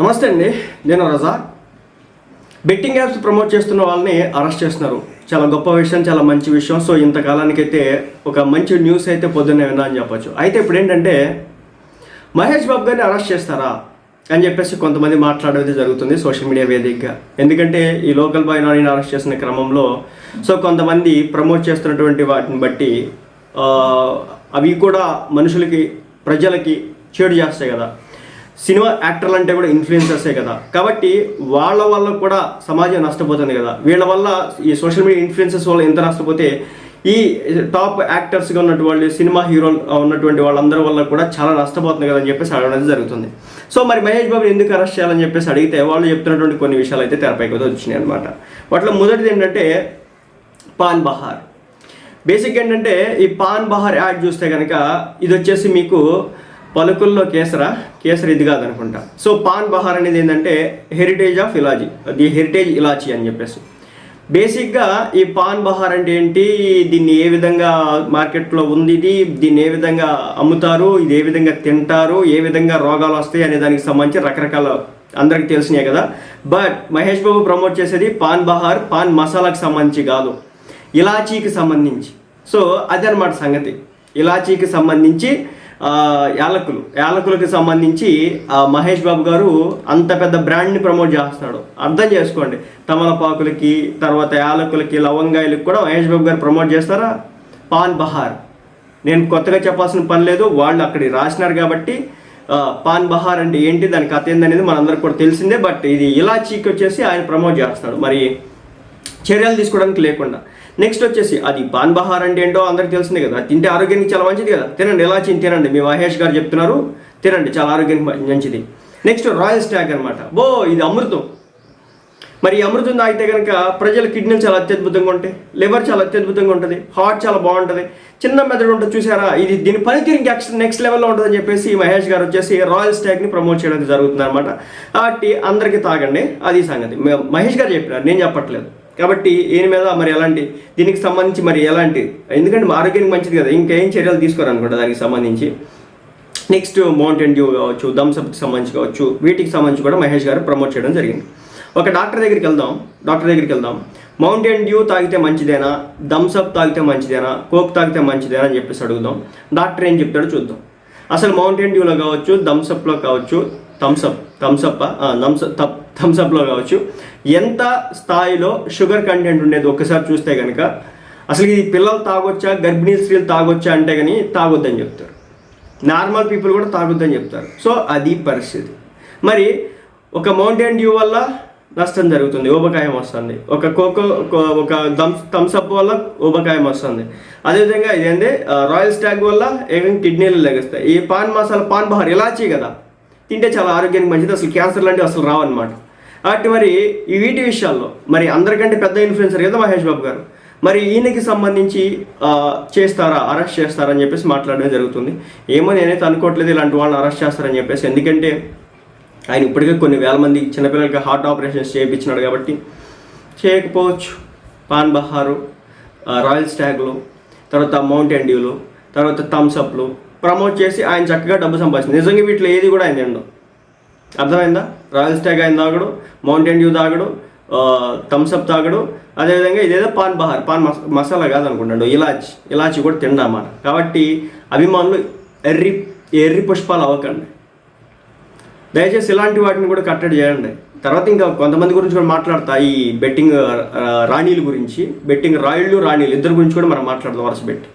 నమస్తే అండి నేను రజా. బెట్టింగ్ యాప్స్ ప్రమోట్ చేస్తున్న వాళ్ళని అరెస్ట్ చేస్తున్నారు. చాలా గొప్ప విషయం చాలా మంచి విషయం. సో ఇంతకాలానికైతే ఒక మంచి న్యూస్ అయితే పొద్దున్నే విన్నా అని చెప్పొచ్చు. అయితే ఇప్పుడు ఏంటంటే మహేష్ బాబు గారిని అరెస్ట్ చేస్తారా అని చెప్పేసి కొంతమంది మాట్లాడేది జరుగుతుంది సోషల్ మీడియా వేదికగా. ఎందుకంటే ఈ లోకల్ బాయ్ నాని అరెస్ట్ చేసిన క్రమంలో సో కొంతమంది ప్రమోట్ చేస్తున్నటువంటి వాటిని బట్టి అవి కూడా మనుషులకి ప్రజలకి చేడు చేస్తాయి కదా. సినిమా యాక్టర్లు అంటే కూడా ఇన్ఫ్లుయెన్సర్సే కదా. కాబట్టి వాళ్ళ వల్ల కూడా సమాజం నష్టపోతుంది కదా. వీళ్ళ వల్ల ఈ సోషల్ మీడియా ఇన్ఫ్లుయెన్సెస్ వల్ల ఎంత నష్టపోతే ఈ టాప్ యాక్టర్స్గా ఉన్నటువంటి వాళ్ళు సినిమా హీరోలు ఉన్నటువంటి వాళ్ళందరి వల్ల కూడా చాలా నష్టపోతుంది కదా అని చెప్పేసి అడగడం జరుగుతుంది. సో మరి మహేష్ బాబు ఎందుకు అరెస్ట్ చేయాలని చెప్పేసి అడిగితే వాళ్ళు చెప్తున్నటువంటి కొన్ని విషయాలు అయితే తెరపైకి వచ్చినాయి అనమాట వాటిలో మొదటిది ఏంటంటే పాన్ బహార్. బేసిక్ ఏంటంటే ఈ పాన్ బహార్ యాడ్ చూస్తే కనుక ఇది వచ్చేసి మీకు పలుకుల్లో కేసర కేసర ఇది కాదనుకుంటా సో పాన్ బహార్ అనేది ఏంటంటే heritage of ilaichi the heritage ilaichi అని చెప్పేసి. బేసిక్గా ఈ పాన్ బహార్ అంటే ఏంటి? దీన్ని ఏ విధంగా మార్కెట్లో ఉంది ఇది? దీన్ని ఏ విధంగా అమ్ముతారు? ఇది ఏ విధంగా తింటారు? ఏ విధంగా రోగాలు వస్తాయి? అనే దానికి సంబంధించి రకరకాల అందరికి తెలిసినాయి కదా. బట్ మహేష్ బాబు ప్రమోట్ చేసేది పాన్ బహార్ పాన్ మసాలాకు సంబంధించి కాదు. ఇలాచీకి సంబంధించి. సో అదనమాట సంగతి. ఇలాచీకి సంబంధించి యాలకులు. యాలకులకు సంబంధించి ఆ, మహేష్ బాబు గారు అంత పెద్ద బ్రాండ్ని ప్రమోట్ చేస్తున్నాడు. అర్థం చేసుకోండి. తమలపాకులకి తర్వాత యాలకులకి లవంగాయలకి కూడా మహేష్ బాబు గారు ప్రమోట్ చేస్తారా? పాన్ బహార్. నేను కొత్తగా చెప్పాల్సిన పని లేదు. వాళ్ళు అక్కడ రాసినారు కాబట్టి పాన్ బహార్ అంటే ఏంటి దాని కథ ఏందనేది మనందరికి కూడా తెలిసిందే. బట్ ఇది ఇలాచీకి వచ్చేసి ఆయన ప్రమోట్ చేస్తాడు మరి చర్యలు తీసుకోవడానికి లేకుండా. నెక్స్ట్ వచ్చేసి అది పాన్ బహార్ అంటే ఏంటో అందరికీ తెలిసిందే కదా. తింటే ఆరోగ్యానికి చాలా మంచిది కదా. తినండి ఎలా తినండి. మీ మహేష్ గారు చెప్తున్నారు తినండి చాలా ఆరోగ్యానికి మంచిది. నెక్స్ట్ రాయల్ స్టాగ్ అనమాట బో ఇది అమృతం. మరి ఈ అమృతం తాగితే కనుక ప్రజల కిడ్నీలు చాలా అత్యద్భుతంగా ఉంటాయి లివర్ చాలా అత్యద్భుతంగా ఉంటుంది హార్ట్ చాలా బాగుంటుంది. చిన్న మెదడు ఉంటుంది చూసారా ఇది దీని పనితీరు నెక్స్ట్ నెక్స్ట్ లెవెల్లో ఉంటుందని చెప్పేసి మహేష్ గారు వచ్చేసి రాయల్ స్టాగ్ని ప్రమోట్ చేయడం జరుగుతుంది అనమాట కాబట్టి అందరికీ తాగండి అది సంగతి. మహేష్ గారు చెప్పినారు నేను చెప్పట్లేదు. కాబట్టి ఈయన మీద మరి ఎలాంటి దీనికి సంబంధించి మరి ఎలాంటి? ఎందుకంటే ఆరోగ్యానికి మంచిది కదా ఇంకేం చర్యలు తీసుకోరనుకుంటా దానికి సంబంధించి. నెక్స్ట్ మౌంటైన్ డ్యూ కావచ్చు థమ్స్అప్కి సంబంధించి కావచ్చు వీటికి సంబంధించి కూడా మహేష్ గారు ప్రమోట్ చేయడం జరిగింది. ఒక డాక్టర్ దగ్గరికి వెళ్దాం డాక్టర్ దగ్గరికి వెళ్దాం. మౌంటైన్ డ్యూ తాగితే మంచిదేనా? థమ్స్అప్ తాగితే మంచిదేనా? కోక్ తాగితే మంచిదేనా అని చెప్పేసి అడుగుదాం. డాక్టర్ ఏం చెప్తాడో చూద్దాం. అసలు మౌంటైన్ డ్యూలో కావచ్చు థమ్స్అప్లో కావచ్చు థమ్స్అప్ థమ్స్అప్ థమ్స్అప్ థమ్స్అప్లో కావచ్చు. ఎంత స్థాయిలో షుగర్ కంటెంట్ ఉండేది ఒక్కసారి చూస్తే కనుక అసలు ఇది పిల్లలు తాగొచ్చా గర్భిణీ స్త్రీలు తాగొచ్చా అంటే కానీ తాగొద్దని చెప్తారు. నార్మల్ పీపుల్ కూడా తాగొద్దని చెప్తారు. సో అది పరిస్థితి. మరి ఒక మౌంటైన్ డ్యూ వల్ల నష్టం జరుగుతుంది ఊబకాయం వస్తుంది. ఒక కోకో ఒక థమ్స్ థమ్స్అప్ వల్ల ఊబకాయం వస్తుంది. అదేవిధంగా ఇదేంటి రాయల్ స్టాగ్ వల్ల ఏమైనా కిడ్నీలు లెగిస్తాయి. ఈ పాన్ మసాలా పాన్ బహార్ ఇలాచీ కదా? తింటే చాలా ఆరోగ్యానికి మంచిది అసలు క్యాన్సర్ లాంటివి అసలు రావన్నమాట. కాబట్టి మరి ఈ వీటి విషయాల్లో మరి అందరికంటే పెద్ద ఇన్ఫ్లుయెన్సర్ కదా మహేష్ బాబు గారు. మరి ఈయనకి సంబంధించి చేస్తారా అరెస్ట్ చేస్తారా అని చెప్పేసి మాట్లాడడం జరుగుతుంది. ఏమో నేనైతే అనుకోవట్లేదు ఇలాంటి వాళ్ళని అరెస్ట్ చేస్తారని చెప్పేసి ఎందుకంటే ఆయన ఇప్పటికే కొన్ని వేల మంది చిన్నపిల్లలకి హార్ట్ ఆపరేషన్స్ చేయించినాడు కాబట్టి చేయకపోవచ్చు. పాన్ బహారు రాయల్ స్టాగ్లు తర్వాత మౌంటైన్ డ్యూలు తర్వాత థమ్స్అప్లు ప్రమోట్ చేసి ఆయన చక్కగా డబ్బు సంపాదించింది. నిజంగా వీటిలో ఏది కూడా ఆయన తినడం. అర్థమైందా? రాయల్ స్టాగ్ ఆయన తాగడు మౌంటైన్ డ్యూ తాగడు థమ్స్అప్ తాగడు. అదేవిధంగా ఇదేదో పాన్ బహార్ పాన్ మస మసాలా కాదనుకుంటాడు ఇలాచి ఇలాచి కూడా తిండామా కాబట్టి అభిమానులు ఎర్రి ఎర్రి పుష్పాలు అవ్వకండి. దయచేసి ఇలాంటి వాటిని కూడా కట్టడి చేయండి. తర్వాత ఇంకా కొంతమంది గురించి కూడా మాట్లాడతా. ఈ బెట్టింగ్ రాణీల గురించి బెట్టింగ్ రాయుళ్ళు రాణీలు ఇద్దరు గురించి కూడా మనం మాట్లాడదాం వరుస పెట్టి.